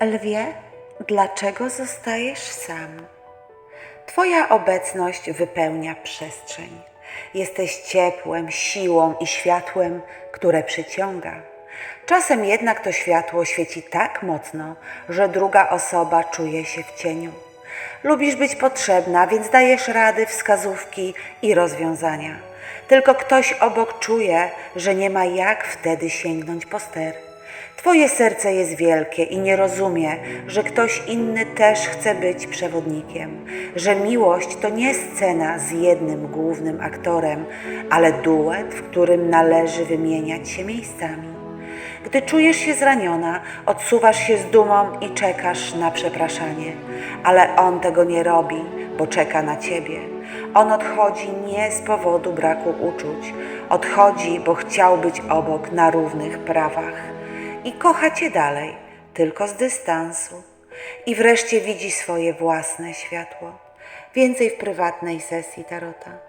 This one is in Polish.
Lwie, dlaczego zostajesz sam? Twoja obecność wypełnia przestrzeń. Jesteś ciepłem, siłą i światłem, które przyciąga. Czasem jednak to światło świeci tak mocno, że druga osoba czuje się w cieniu. Lubisz być potrzebna, więc dajesz rady, wskazówki i rozwiązania. Tylko ktoś obok czuje, że nie ma jak wtedy sięgnąć po ster. Twoje serce jest wielkie i nie rozumie, że ktoś inny też chce być przewodnikiem, że miłość to nie scena z jednym głównym aktorem, ale duet, w którym należy wymieniać się miejscami. Gdy czujesz się zraniona, odsuwasz się z dumą i czekasz na przepraszanie, ale on tego nie robi, bo czeka na ciebie. On odchodzi nie z powodu braku uczuć, odchodzi, bo chciał być obok na równych prawach i kocha cię dalej, tylko z dystansu. I wreszcie widzi swoje własne światło. Więcej w prywatnej sesji Tarota.